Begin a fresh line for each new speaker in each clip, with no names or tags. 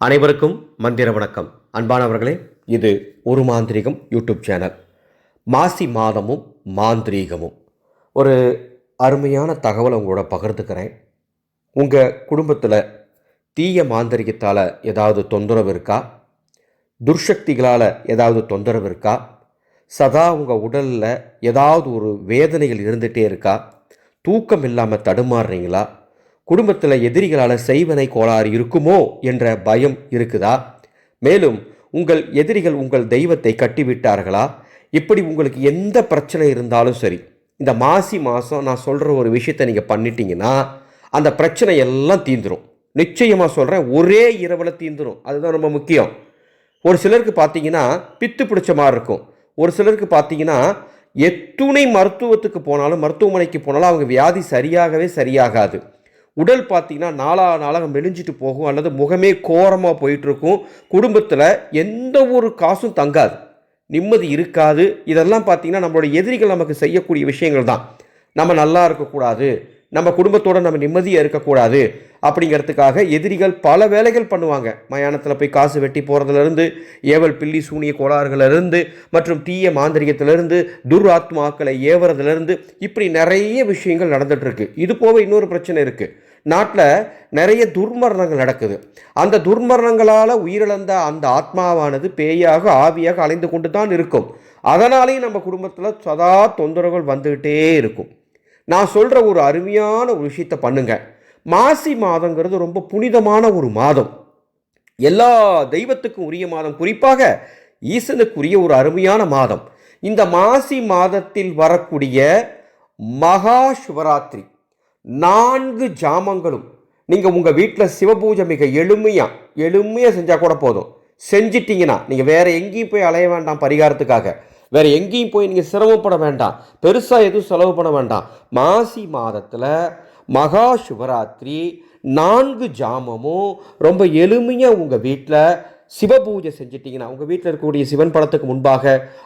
அனைவருக்கும் மந்திர வணக்கம். அன்பானவர்களே இது ஒரு மாந்திரீகம் யூடியூப் சேனல். மாசி மாதமும் மாந்திரீகமும். ஒரு அருமையான தகவலை உங்களோட பகிர்ந்துக்கிறேன். உங்கள் குடும்பத்தில் தீய மாந்திரிகத்தால் ஏதாவது தொந்தரவு இருக்கா? துர்சக்திகளால் ஏதாவது தொந்தரவு இருக்கா? சதா உங்கள் உடலில் ஏதாவது ஒரு வேதனைகள் இருந்துகிட்டே இருக்கா? தூக்கம் இல்லாமல் தடுமாறுறீங்களா? குடும்பத்தில் எதிரிகளால் செய்வனை கோளாறு இருக்குமோ என்ற பயம் இருக்குதா? மேலும் உங்கள் எதிரிகள் உங்கள் தெய்வத்தை கட்டிவிட்டார்களா? இப்படி உங்களுக்கு எந்த பிரச்சனை இருந்தாலும் சரி இந்த மாசி மாதம் நான் சொல்கிற ஒரு விஷயத்தை நீங்கள் பண்ணிட்டீங்கன்னா அந்த பிரச்சனை எல்லாம் தீந்துடும் நிச்சயமாக சொல்கிறேன் ஒரே இரவில் தீந்துடும் அதுதான் ரொம்ப முக்கியம். ஒரு சிலருக்கு பார்த்தீங்கன்னா பித்து பிடிச்ச மாதிரி இருக்கும். ஒரு சிலருக்கு பார்த்தீங்கன்னா எத்துணை மருத்துவத்துக்கு போனாலும் மருத்துவமனைக்கு போனாலும் அவங்க வியாதி சரியாகவே சரியாகாது. உடல் பார்த்தீங்கன்னா நாளா நாளாக மெலிஞ்சிட்டு போகும் அல்லது முகமே கோரமாக போயிட்டுருக்கும். குடும்பத்தில் எந்த ஒரு காசும் தங்காது. நிம்மதி இருக்காது. இதெல்லாம் பார்த்தீங்கன்னா நம்மளோட எதிரிகள் நமக்கு செய்யக்கூடிய விஷயங்கள் தான். நம்ம நல்லா இருக்கக்கூடாது. நம்ம குடும்பத்தோட நம்ம நிம்மதியாக இருக்கக்கூடாது. அப்படிங்கிறதுக்காக எதிரிகள் பல வேலைகள் பண்ணுவாங்க. மயானத்தில் போய் காசு வெட்டி போகிறதுலேருந்து ஏவல் பில்லி சூனிய கோளாறுகளிலிருந்து மற்றும் தீய மாந்திரிகத்திலிருந்து துர்ஆத்மாக்களை ஏவுறதுலேருந்து இப்படி நிறைய விஷயங்கள் நடந்துகிட்ருக்கு இது போக இன்னொரு பிரச்சனை இருக்குது நாட்டில் நிறைய துர்மரணங்கள் நடக்குது. அந்த துர்மரணங்களால் உயிரிழந்த அந்த ஆத்மாவானது பேயாக ஆவியாக அலைந்து கொண்டு தான் இருக்கும். அதனாலேயும் நம்ம குடும்பத்தில் சதா தொந்தரவுகள் வந்துக்கிட்டே இருக்கும். நான் சொல்கிற ஒரு அருமையான ஒரு விஷயத்தை பண்ணுங்க. மாசி மாதங்கிறது ரொம்ப புனிதமான ஒரு மாதம். எல்லா தெய்வத்துக்கும் உரிய மாதம். குறிப்பாக ஈசனுக்குரிய ஒரு அருமையான மாதம். இந்த மாசி மாதத்தில் வரக்கூடிய மகா சிவராத்திரி. நான்கு ஜாமங்களும். நீங்கள் உங்கள் வீட்டில் சிவபூஜை மிக எளிமையாக எளிமையாக செஞ்சால் கூட போதும். செஞ்சிட்டிங்கன்னா நீங்கள் வேறு எங்கேயும் போய் அலைய வேண்டாம் பரிகாரத்துக்காக. வேறு எங்கேயும் போய் நீங்கள் சிரமப்பட வேண்டாம். பெருசாக எதுவும் செலவு பண்ண வேண்டாம். மாசி மாதத்தில் மகா சிவராத்திரி நான்கு ஜாமமும் ரொம்ப எளிமையாக உங்கள் வீட்டில் சிவபூஜை செஞ்சிட்டிங்கன்னா உங்கள் வீட்டில் இருக்கக்கூடிய சிவன் படத்துக்கு முன்பாக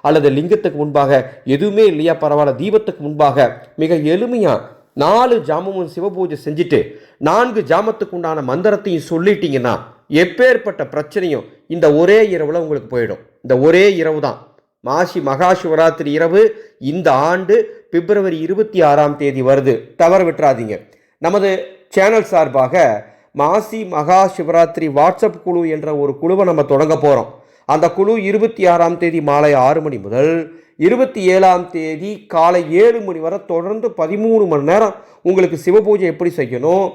அல்லது லிங்கத்துக்கு முன்பாக எதுவுமே இல்லையா பரவாயில்ல தீபத்துக்கு முன்பாக மிக எளிமையாக நாலு ஜாமமும் சிவபூஜை செஞ்சுட்டு நான்கு ஜாமத்துக்கு உண்டான மந்திரத்தையும் சொல்லிட்டீங்கன்னா எப்பேற்பட்ட பிரச்சனையும் இந்த ஒரே இரவில் உங்களுக்கு போயிடும். இந்த ஒரே இரவு தான் மாசி மகா சிவராத்திரி இரவு இந்த ஆண்டு பிப்ரவரி இருபத்தி ஆறாம் தேதி வருது. தவற விட்டுறாதீங்க. நமது சேனல் சார்பாக மாசி மகா சிவராத்திரி வாட்ஸ்அப் குழு என்ற ஒரு குழுவை நம்ம தொடங்க போகிறோம் அந்த குழு இருபத்தி ஆறாம் தேதி மாலை ஆறு மணி முதல் இருபத்தி ஏழாம் தேதி காலை ஏழு மணி வரை தொடர்ந்து பதிமூணு மணி நேரம் உங்களுக்கு சிவபூஜை எப்படி செய்யணும்?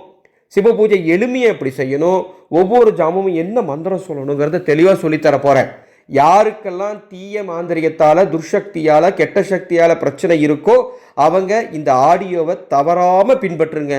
சிவபூஜை எளிமையை எப்படி செய்யணும்? ஒவ்வொரு ஜாமும் என்ன மந்திரம் சொல்லணுங்கிறத தெளிவாக சொல்லித்தர போகிறேன் யாருக்கெல்லாம் தீய மாந்திரிகத்தால் துர்சக்தியால் கெட்ட சக்தியால் பிரச்சனை இருக்கோ அவங்க இந்த ஆடியோவை தவறாமல் பின்பற்றுங்க.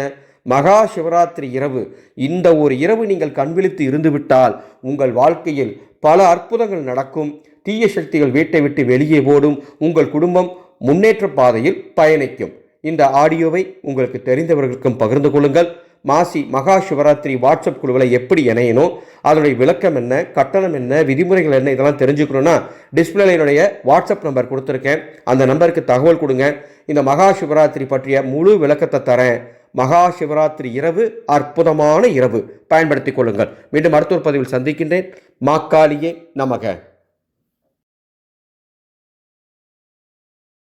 மகா சிவராத்திரி இரவு. இந்த ஒரு இரவு நீங்கள் கண்விழித்து இருந்துவிட்டால் உங்கள் வாழ்க்கையில் பல அற்புதங்கள் நடக்கும். தீய சக்திகள் வீட்டை விட்டு வெளியே ஓடும். உங்கள் குடும்பம் முன்னேற்ற பாதையில் பயணிக்கும். இந்த ஆடியோவை உங்களுக்கு தெரிந்தவர்களுக்கும் பகிர்ந்து கொள்ளுங்கள். மாசி மகா சிவராத்திரி வாட்ஸ்அப் குழுவில் எப்படி இணையணும் அதனுடைய விளக்கம் என்ன கட்டணம் என்ன விதிமுறைகள் என்ன இதெல்லாம் தெரிஞ்சுக்கணுன்னா டிஸ்பிளேல என்னுடைய வாட்ஸ்அப் நம்பர் கொடுத்துருக்கேன். அந்த நம்பருக்கு தகவல் கொடுங்க. இந்த மகா சிவராத்திரி பற்றிய முழு விளக்கத்தை தரேன். மகா சிவராத்திரி இரவு அற்புதமான இரவு. பயன்படுத்திக் கொள்ளுங்கள். மீண்டும் மருத்துவ பதிவில் சந்திக்கின்றேன். மாக்காளியே நமக.